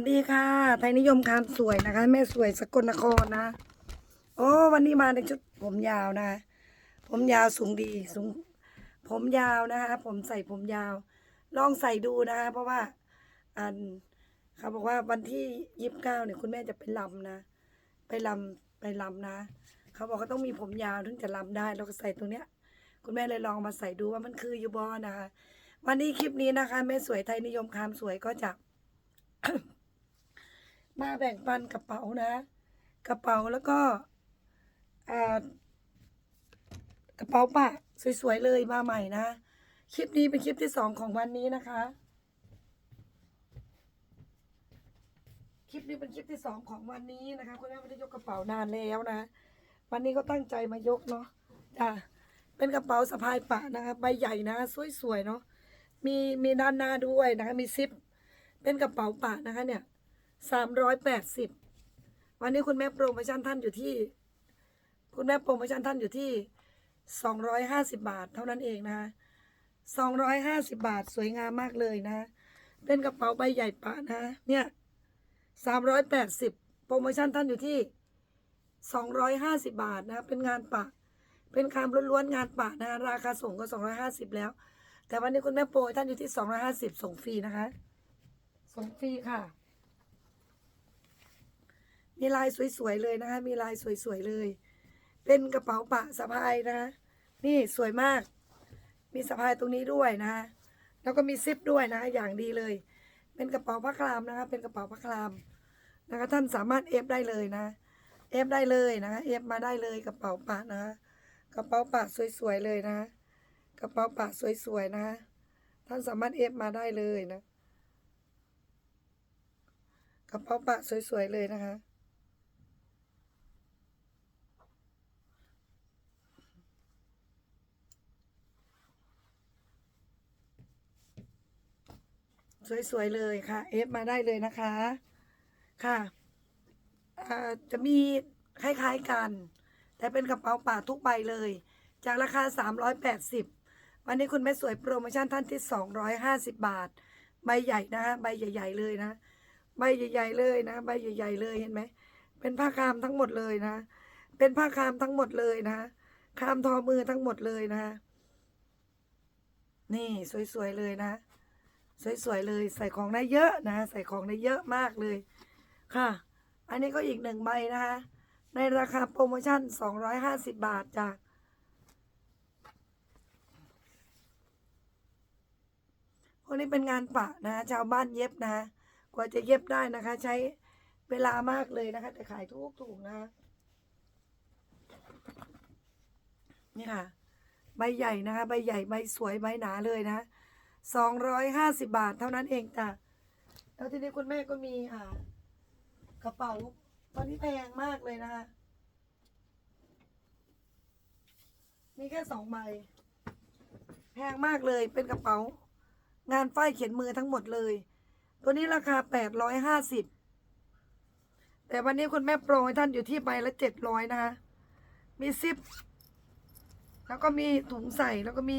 วัสดีค่ะ ไทยนิยมคามสวยนะคะ แม่สวยสกลนครนะ โอ้วันนี้มาในชุดผมยาวนะ ผมยาวสูงดีสูง ผมยาวนะคะผมใส่ผมยาว ลองใส่ดูนะคะเพราะว่าอันเขาบอกว่าวันที่ยี่สิบเก้าเนี่ยคุณแม่จะไปลำนะ ไปลำไปลำนะ เขาบอกว่าต้องมีผมยาวถึงจะลำได้แล้วก็ใส่ตรงเนี้ย คุณแม่เลยลองมาใส่ดูว่ามันคือยูบอนะคะ วันนี้คลิปนี้นะคะแม่สวยไทยนิยมคามสวยก็จะ มาแบ่งปันกระเป๋านะ กระเป๋าแล้วก็กระเป๋าปะสวยๆเลยมาใหม่นะ คลิปนี้เป็นคลิปที่สองของวันนี้นะคะ คลิปนี้เป็นคลิปที่สองของวันนี้นะคะคุณแม่ไม่ได้ยกกระเป๋านานแล้วนะ วันนี้ก็ตั้งใจมายกเนาะจ้ะเป็นกระเป๋าสะพายปะนะคะใบใหญ่นะสวยๆเนาะมีมีด้านหน้าด้วยนะคะมีซิป เป็นกระเป๋าปะนะคะเนี่ย สามร้อยแปดสิบวันนี้คุณแม่โปรโมชั่นท่านอยู่ที่ คุณแม่โปรโมชั่นท่านอยู่ที่สองร้อยห้าสิบาท เท่านั้นเองนะคะสองร้อยห้าสิบาท สวยงามมากเลยนะ เป็นกระเป๋าใบใหญ่ปะนะ เนี่ยสามร้อยแปดสิบโปรโมชั่นท่านอยู่ที่สองร้อยห้าสิบาทนะ เป็นงานปะ เป็นคามล้วนๆงานปะนะ ราคาส่งก็สองร้อยห้าสิบแล้ว แต่วันนี้คุณแม่โปรท่านอยู่ที่สองร้อยห้าสิบส่งฟรีนะคะ ส่งฟรีค่ะ มีลายสวยๆเลยนะคะ มีลายสวยๆเลย เป็นกระเป๋าปะสะพายนะคะนี่สวยมาก มีสะพายตรงนี้ด้วยนะคะแล้วก็มีซิปด้วยนะคะอย่างดีเลย เป็นกระเป๋าผ้าคลามนะคะ เป็นกระเป๋าผ้าคลามนะคะท่านสามารถเอฟได้เลยนะ เอฟได้เลยนะคะเอฟมาได้เลยกระเป๋าปะนะคะกระเป๋าปะสวยๆเลยนะคะกระเป๋าปะสวยๆนะคะท่านสามารถเอฟมาได้เลยนะกระเป๋าปะสวยๆเลยนะคะ สวยๆเลยค่ะ เอฟมาได้เลยนะคะ ค่ะจะมีคล้ายๆกัน แต่เป็นกระเป๋าป่าทุกใบเลย จากราคา 380 วันนี้คุณแม่สวยโปรโมชั่นท่านที่ 250 บาท ใบใหญ่นะคะใบใหญ่ ๆ เลยนะ ใบใหญ่ ๆ เลยนะ ใบใหญ่ ๆ เลยเห็นไหม เป็นผ้าคามทั้งหมดเลยนะ เป็นผ้าคามทั้งหมดเลยนะ คามทอมือทั้งหมดเลยนะ นี่สวยๆเลยนะ สวยๆเลย ใส่ของได้เยอะนะ ใส่ของได้เยอะมากเลยค่ะ อันนี้ก็อีกหนึ่งใบนะคะ ในราคาโปรโมชั่น 250 บาทจ้ะพวกนี้เป็นงานปะนะชาวบ้านเย็บนะ กว่าจะเย็บได้นะคะ ใช้เวลามากเลยนะคะ แต่ขายทุกถูกๆนะนี่ค่ะ ใบใหญ่นะคะ ใบใหญ่ ใบสวย ใบหนาเลยนะ สองร้อยห้าสิบาทเท่านั้นเองจ้ะแล้วทีนี้คุณแม่ก็มีอ่ากระเป๋าตอนนี้แพงมากเลยนะคะมีแค่สองใบแพงมากเลยเป็นกระเป๋า งานฝ้ายเขียนมือทั้งหมดเลย ตัวนี้ราคาแปดร้อยห้าสิบแต่วันนี้คุณแม่โปรให้ท่านอยู่ที่ใบละเจ็ดร้อยนะคะ มีซิป แล้วก็มีถุงใส่แล้วก็มี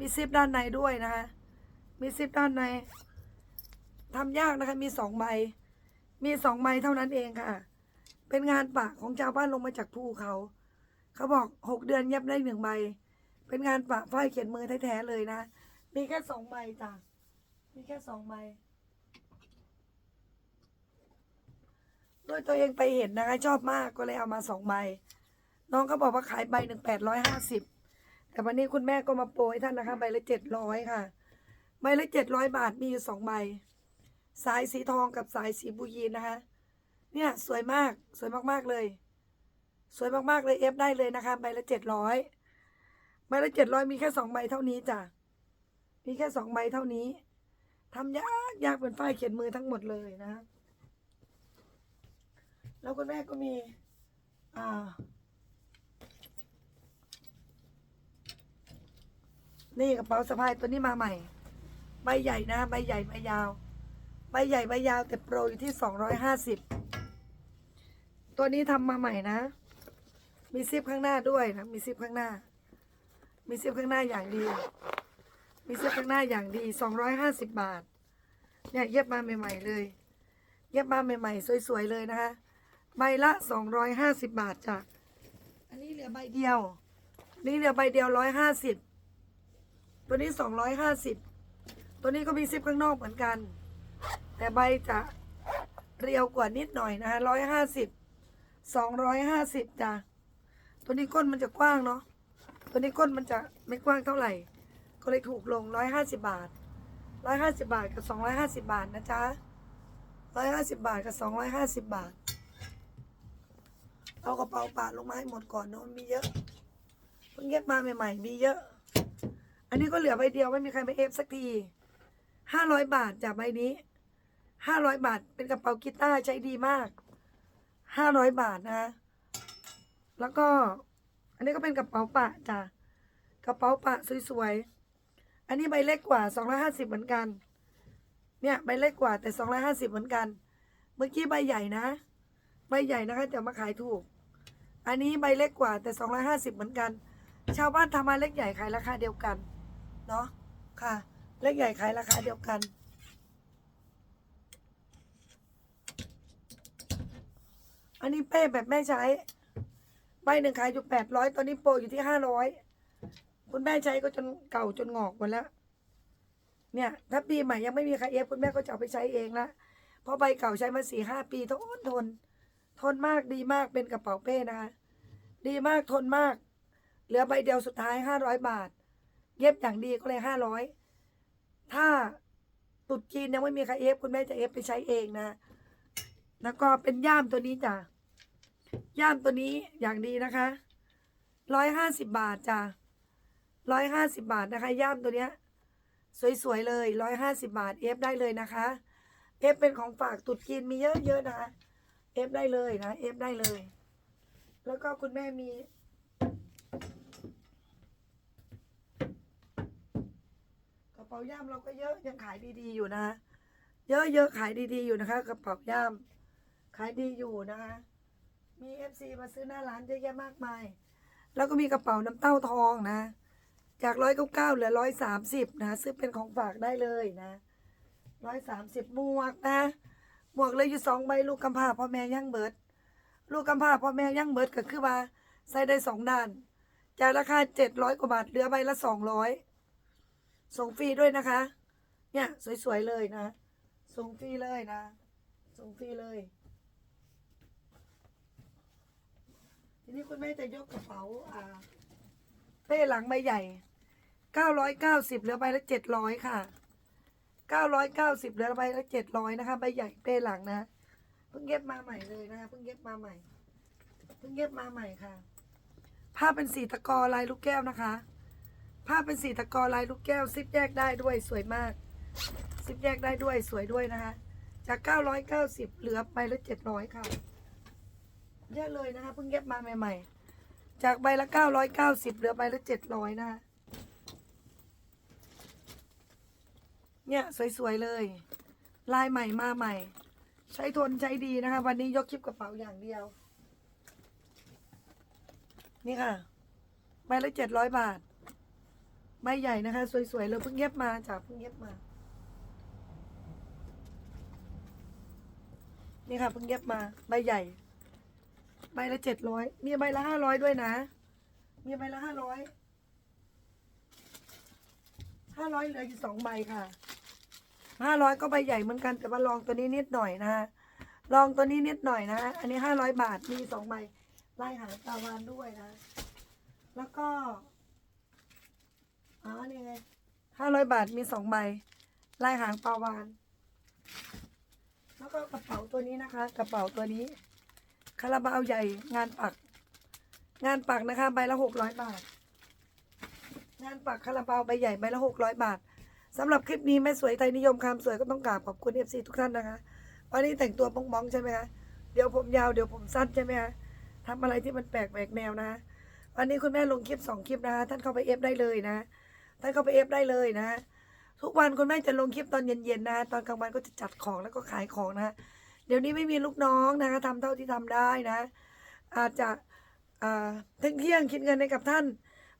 มีซิปด้านในด้วยนะคะ มีซิปด้านในทำยากนะคะ มีสองใบ มีสองใบเท่านั้นเองค่ะ เป็นงานปะของชาวบ้านลงมาจากภูเขา เขาบอกหกเดือนเย็บได้หนึ่งใบ เป็นงานปะฝ้ายเขียนมือแท้ๆเลยนะ มีแค่สองใบจ้ะ มีแค่สองใบ ด้วยตัวเองไปเห็นนะคะ ชอบมากก็เลยเอามาสองใบ น้องก็บอกว่าขายใบหนึ่งแปดร้อยห้าสิบ แต่วันนี้คุณแม่ก็มาโปรให้ท่านนะคะ ใบละเจ็ดร้อยค่ะ ใบละเจ็ดร้อยบาทมีอยู่สองใบ สายสีทองกับสายสีบูยีนนะคะ เนี่ยสวยมากสวยมากๆเลย สวยมากๆเลยเอฟได้เลยนะคะ ใบละเจ็ดร้อยใบละเจ็ดร้อยมีแค่สองใบเท่านี้จ้ะ มีแค่สองใบเท่านี้ทำยากยากเป็นฝ้ายเขียนมือทั้งหมดเลยนะ แล้วคุณแม่ก็มี อ่า นี่กระเป๋าสะพายตัวนี้มาใหม่ ใบใหญ่นะใบใหญ่ใบยาว ใบใหญ่ใบยาวแต่โปรอยู่ที่สองร้อยห้าสิบตัวนี้ทำมาใหม่นะ มีซิปข้างหน้าด้วยนะ มีซิปข้างหน้า มีซิปข้างหน้าอย่างดี มีซิปข้างหน้าอย่างดีสองร้อยห้าสิบบาท เนี่ยเย็บมาใหม่ ๆ เลย เย็บมาใหม่ ๆ สวย ๆ เลยนะคะใบละสองร้อยห้าสิบบาทจ้ะ อันนี้เหลือใบเดียว นี่เหลือใบเดียวร้อยห้าสิบตัวนี้สองร้อยห้าสิบ ตัวนี้ก็มีซิปข้างนอกเหมือนกัน แต่ใบจะเรียวกว่านิดหน่อยนะคะร้อยห้าสิบสองร้อยห้าสิบจ้ะตัวนี้ก้นมันจะกว้างเนาะตัวนี้ก้นมันจะไม่กว้างเท่าไหร่ ก็เลยถูกลงร้อยห้าสิบาทร้อยห้าสิบาทกับสองร้อยห้าสิบาทนะจ๊ะร้อยห้าสิบาทกับสองร้อยห้าสิบาท เอากระเป๋าปาดลงมาให้หมดก่อนเนาะมีเยอะเพิ่งเย็บมาใหม่ ๆ มีเยอะ อันนี้ก็เหลือใบเดียวไม่มีใครมาเอฟสักที ห้าร้อยบาทจากใบนี้ห้าร้อยบาท เป็นกระเป๋ากีตาร์ใช้ดีมากห้าร้อยบาทนะ แล้วก็ อันนี้ก็เป็นกระเป๋าปะจ้ะกระเป๋าปะสวยๆอันนี้ใบเล็กกว่าสองร้อยห้าสิบเหมือนกัน เนี่ยใบเล็กกว่าแต่สองร้อยห้าสิบเหมือนกัน เมื่อกี้ใบใหญ่นะ ใบใหญ่นะคะจะมาขายถูก อันนี้ใบเล็กกว่าแต่สองร้อยห้าสิบเหมือนกัน ชาวบ้านทำมาเล็กใหญ่ขายราคาเดียวกัน เนาะค่ะ เล็กใหญ่ขายราคาเดียวกัน อันนี้เป้แบบแม่ใช้ ใบหนึ่งขายอยู่แปดร้อยตอนนี้โปรอยู่ที่ห้าร้อยคุณแม่ใช้ก็จนเก่าจนงอกหมดแล้ว เนี่ย ถ้าปีใหม่ยังไม่มีใครเอฟคุณแม่ก็จะเอาไปใช้เองละเพราะใบเก่าใช้มาสี่ห้าปีทนทน ทนมากดีมากเป็นกระเป๋าเป้นะคะดีมากทนมาก เหลือใบเดียวสุดท้ายห้าร้อยบาท เย็บอย่างดีก็เลยห้าร้อย ถ้าตุดจีนยังไม่มีใครเอฟคุณแม่จะเอฟไปใช้เองนะ แล้วก็เป็นย่ามตัวนี้จ้ะ ย่ามตัวนี้อย่างดีนะคะ ร้อยห้าสิบบาทจ้ะร้อยห้าสิบบาทนะคะ ย่ามตัวเนี้ย สวยๆเลยร้อยห้าสิบาทเอฟได้เลยนะคะ เอฟเป็นของฝากตุดจีนมีเยอะๆนะ เอฟได้เลยนะ เอฟได้เลย แล้วก็คุณแม่มี กระเป๋าย่ามเราก็เยอะยังขายดีๆอยู่นะเยอะๆขายดีๆอยู่นะคะกระเป๋าย่าม ขายดีอยู่นะคะมีเอฟซีมาซื้อหน้าร้านเยอะแยะมากมาย แล้วก็มีกระเป๋าน้ำเต้าทองนะ จากร้อยเก้าเก้าเหลือร้อยสามสิบนะซื้อเป็นของฝากได้เลยนะร้อยสามสิบหมวกนะหมวกเลยอยู่สองใบลูกกำพร้าพ่อแม่ย่างเบิด ลูกกำพร้าพ่อแม่ย่างเบิดก็คือว่าใส่ได้สองด้านจากราคาเจ็ดร้อยกว่าบาทเหลือใบละสองร้อย ส่งฟรีด้วยนะคะ เนี่ย สวยๆเลยนะ ส่งฟรีเลยนะ ส่งฟรีเลย ทีนี้คุณแม่จะยกกระเป๋าอ่าเป้หลังใบใหญ่เก้าร้อยเก้าสิบเหลือใบละเจ็ดร้อยค่ะเก้าร้อยเก้าสิบเหลือใบละเจ็ดร้อยนะคะ ใบใหญ่เป้หลังนะเพิ่งเย็บมาใหม่เลยนะคะเพิ่งเย็บมาใหม่เพิ่งเย็บมาใหม่ค่ะ ผ้าเป็นสีตะกอลายลูกแก้วนะคะ ผ้าเป็นสีตะกอลายลูกแก้ว ซิปแยกได้ด้วยสวยมาก ซิปแยกได้ด้วยสวยด้วยนะคะ จากเก้าร้อยเก้าสิบเหลือใบละเจ็ดร้อยค่ะเยอะเลยนะคะเพิ่งเย็บมาใหม่ ๆ จากใบละเก้าร้อยเก้าสิบเหลือใบละเจ็ดร้อยนะคะเนี่ยสวยๆเลย ลายใหม่มาใหม่ ใช้ทนใช้ดีนะคะ วันนี้ยกคลิปกระเป๋าอย่างเดียว นี่ค่ะ ใบละเจ็ดร้อยบาท ใบใหญ่นะคะ สวยๆเลยเพิ่งเย็บมาจากเพิ่งเย็บมา นี่ค่ะเพิ่งเย็บมา ใบใหญ่ ใบละเจ็ดร้อยมีใบละห้าร้อยด้วยนะ มีใบละห้าร้อยห้าร้อยเหลืออยู่สองใบค่ะห้าร้อยก็ใบใหญ่เหมือนกันแต่ว่าลองตัวนี้นิดหน่อยนะฮะลองตัวนี้นิดหน่อยนะ อันนี้ห้าร้อยบาทมีสองใบไลายหางตาวานด้วยนะ แล้วก็ อ๋อนี่ไงห้าร้อยบาทมีสองใบลายหางปลาวาน แล้วก็กระเป๋าตัวนี้นะคะ กระเป๋าตัวนี้ คาราบาวใหญ่งานปัก งานปักนะคะ ใบละหกร้อยบาท งานปักคาราบาวใบใหญ่ใบละหกร้อยบาทสำหรับคลิปนี้แม่สวยไทยนิยมคำสวยก็ต้องกราบขอบคุณเอฟซีทุกท่านนะคะวันนี้แต่งตัวบ้องๆใช่ไหมคะเดี๋ยวผมยาวเดี๋ยวผมสั้นใช่ไหมคะทำอะไรที่มันแปลกแหวกแนวนะวันนี้คุณแม่ลงคลิปสองคลิปนะคะท่านเข้าไปเอฟได้เลยนะ ท่านเข้าไปเอฟได้เลยนะ ทุกวันคุณแม่จะลงคลิปตอนเย็นๆนะ ตอนกลางวันก็จะจัดของแล้วก็ขายของนะ เดี๋ยวนี้ไม่มีลูกน้องนะคะทำเท่าที่ทำได้นะ อาจจะเที่ยงเที่ยงคิดเงินให้กับท่าน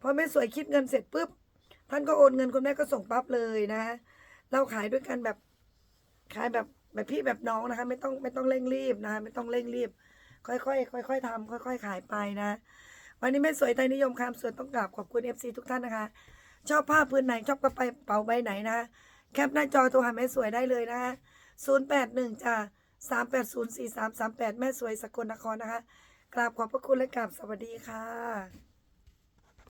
พอแม่สวยคิดเงินเสร็จปุ๊บ ท่านก็โอนเงินคุณแม่ก็ส่งปั๊บเลยนะ เราขายด้วยกันแบบขายแบบแบบพี่แบบน้องนะคะ ไม่ต้องไม่ต้องเร่งรีบนะไม่ต้องเร่งรีบ ค่อยๆค่อย ๆทำค่อย ๆ ขายไปนะ วันนี้แม่สวยไทยนิยมคำสวยต้องกราบขอบคุณ FC ทุกท่านนะคะ ชอบผ้าพื้นไหนชอบกระเป๋าใบไหนนะแคปหน้าจอโทรหาแม่สวยได้เลยนะคะ081จ้า3804338 แม่สวยสกลนครนะคะ กราบขอบพระคุณและกราบสวัสดีค่ะ